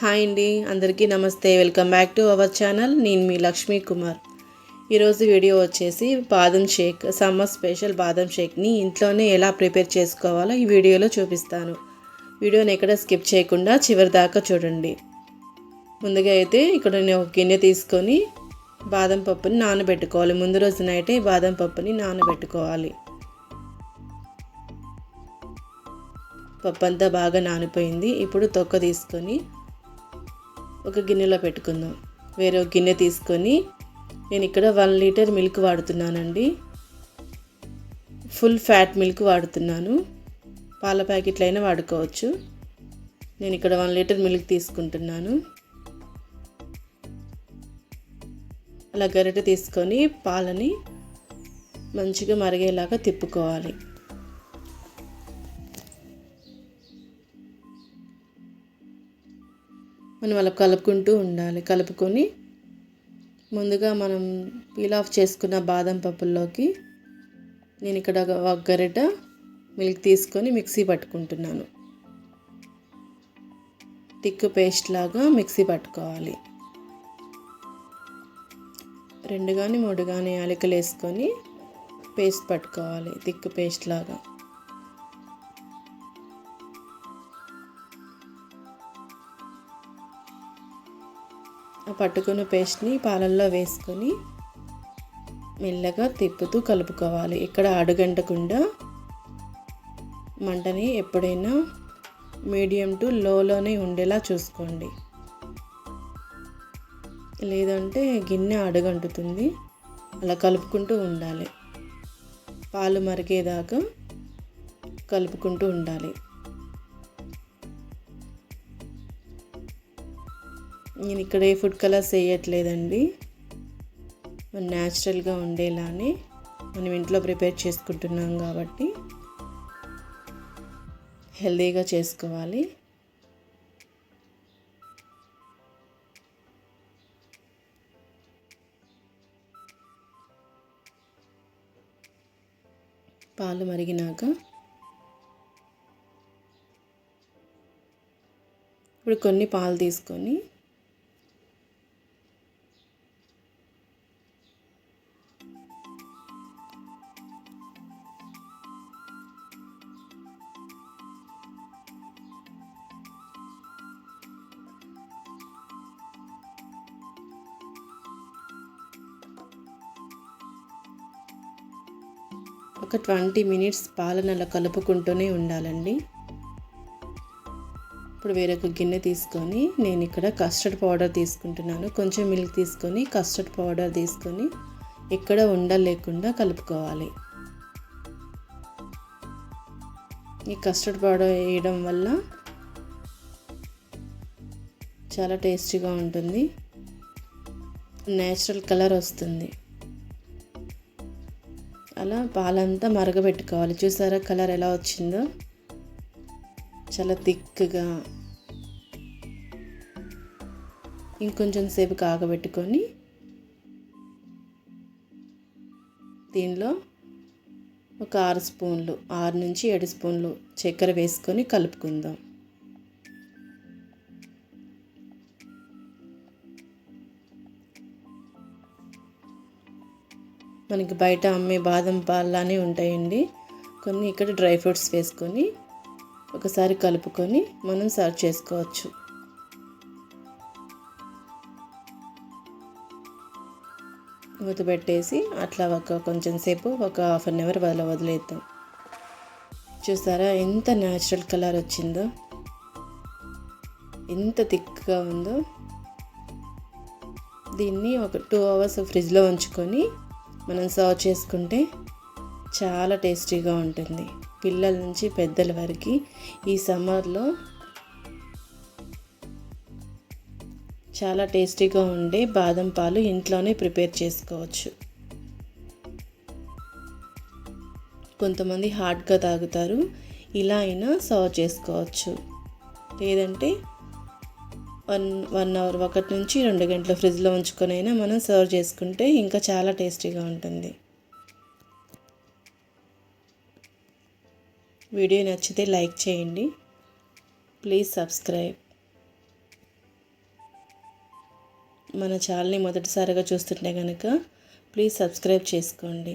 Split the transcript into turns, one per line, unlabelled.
Hi అండి అందరికీ నమస్తే. Welcome back to our channel. నేను మీ లక్ష్మీ కుమార్. ఈరోజు వీడియో వచ్చేసి బాదం షేక్ సమ్మర్ స్పెషల్ బాదం షేక్ని ఇంట్లోనే ఎలా ప్రిపేర్ చేసుకోవాలో ఈ వీడియోలో చూపిస్తాను. వీడియోని ఎక్కడ స్కిప్ చేయకుండా చివరి దాకా చూడండి. ముందుగా అయితే ఇక్కడ నేను ఒక గిన్నె తీసుకొని బాదం పప్పుని నానబెట్టుకోవాలి. ముందు రోజు నైటే బాదం పప్పుని నానబెట్టుకోవాలి. పప్పు అంతా బాగా నానిపోయింది. ఇప్పుడు తొక్క తీసుకొని ఒక గిన్నెలో పెట్టుకుందాం. వేరే ఒక గిన్నె తీసుకొని నేను ఇక్కడ వన్ లీటర్ మిల్క్ వాడుతున్నానండి. ఫుల్ ఫ్యాట్ మిల్క్ వాడుతున్నాను. పాల ప్యాకెట్లైనా వాడుకోవచ్చు. నేను ఇక్కడ వన్ లీటర్ మిల్క్ తీసుకుంటున్నాను. అలా గరిటె తీసుకొని పాలని మంచిగా మరిగేలాగా తిప్పుకోవాలి. మనం అలా కలుపుకుంటూ ఉండాలి. కలుపుకొని ముందుగా మనం పీల్ ఆఫ్ చేసుకున్న బాదం పప్పుల్లోకి నేను ఇక్కడ ఒక గరిట మిల్క్ తీసుకొని మిక్సీ పట్టుకుంటున్నాను. థిక్ పేస్ట్ లాగా మిక్సీ పట్టుకోవాలి. రెండు కానీ మూడు కానీ యాలకులు వేసుకొని పేస్ట్ పట్టుకోవాలి. థిక్ పేస్ట్ లాగా. పట్టుకున్న పేస్ట్ని పాలల్లో వేసుకొని మెల్లగా తిప్పుతూ కలుపుకోవాలి. ఇక్కడ అడుగంటకుండా మంటని ఎప్పుడైనా మీడియం టు లోలోనే ఉండేలా చూసుకోండి. లేదంటే గిన్నె అడుగంటుతుంది. అలా కలుపుకుంటూ ఉండాలి. పాలు మరిగేదాకా కలుపుకుంటూ ఉండాలి. నేను ఇక్కడ ఏ ఫుడ్ కలర్స్ వేయట్లేదండి న్యాచురల్గా ఉండేలానే మనం ఇంట్లో ప్రిపేర్ చేసుకుంటున్నాం కాబట్టి హెల్తీగా చేసుకోవాలి. పాలు మరిగినాక ఇప్పుడు కొన్ని పాలు తీసుకొని ఒక ట్వంటీ మినిట్స్ పాలను అలా కలుపుకుంటూనే ఉండాలండి. ఇప్పుడు వేరొక గిన్నె తీసుకొని నేను ఇక్కడ కస్టర్డ్ పౌడర్ తీసుకుంటున్నాను. కొంచెం మిల్క్ తీసుకొని కస్టర్డ్ పౌడర్ తీసుకొని ఎక్కడ ఉండలేకుండా కలుపుకోవాలి. ఈ కస్టర్డ్ పౌడర్ వేయడం వల్ల చాలా టేస్టీగా ఉంటుంది. నేచురల్ కలర్ వస్తుంది. అలా పాలంతా మరగబెట్టుకోవాలి. చూసారా కలర్ ఎలా వచ్చిందో? చాలా థిక్గా. ఇంకొంచెం సేపు కాగబెట్టుకొని దీనిలో ఒక ఆరు స్పూన్లు ఆరు నుంచి ఏడు స్పూన్లు చక్కెర వేసుకొని కలుపుకుందాం. మనకి బయట అమ్మే బాదం పాలలానే ఉంటాయండి. కొన్ని ఇక్కడ డ్రై ఫ్రూట్స్ వేసుకొని ఒకసారి కలుపుకొని మనం సర్వ్ చేసుకోవచ్చు. మూత పెట్టేసి అట్లా ఒక కొంచెం సేపు ఒక హాఫ్ అన్ అవర్ వదిలి వదిలేద్దాం. చూసారా ఎంత న్యాచురల్ కలర్ వచ్చిందో? ఎంత థిక్గా ఉందో? దీన్ని ఒక టూ అవర్స్ ఫ్రిడ్జ్లో ఉంచుకొని మనం సర్వ్ చేసుకుంటే చాలా టేస్టీగా ఉంటుంది. పిల్లల నుంచి పెద్దల వరకు ఈ సమ్మర్లో చాలా టేస్టీగా ఉండే బాదం పాలు ఇంట్లోనే ప్రిపేర్ చేసుకోవచ్చు. కొంతమంది హాట్గా తాగుతారు. ఇలా అయినా సర్వ్ చేసుకోవచ్చు. లేదంటే వన్ వన్ అవర్ ఒకటి నుంచి రెండు గంటల ఫ్రిడ్జ్లో ఉంచుకొని అయినా మనం సర్వ్ చేసుకుంటే ఇంకా చాలా టేస్టీగా ఉంటుంది. వీడియో నచ్చితే లైక్ చేయండి. Please subscribe. మన ఛానల్ని మొదటిసారిగా చూస్తుంటే కనుక ప్లీజ్ సబ్స్క్రైబ్ చేసుకోండి.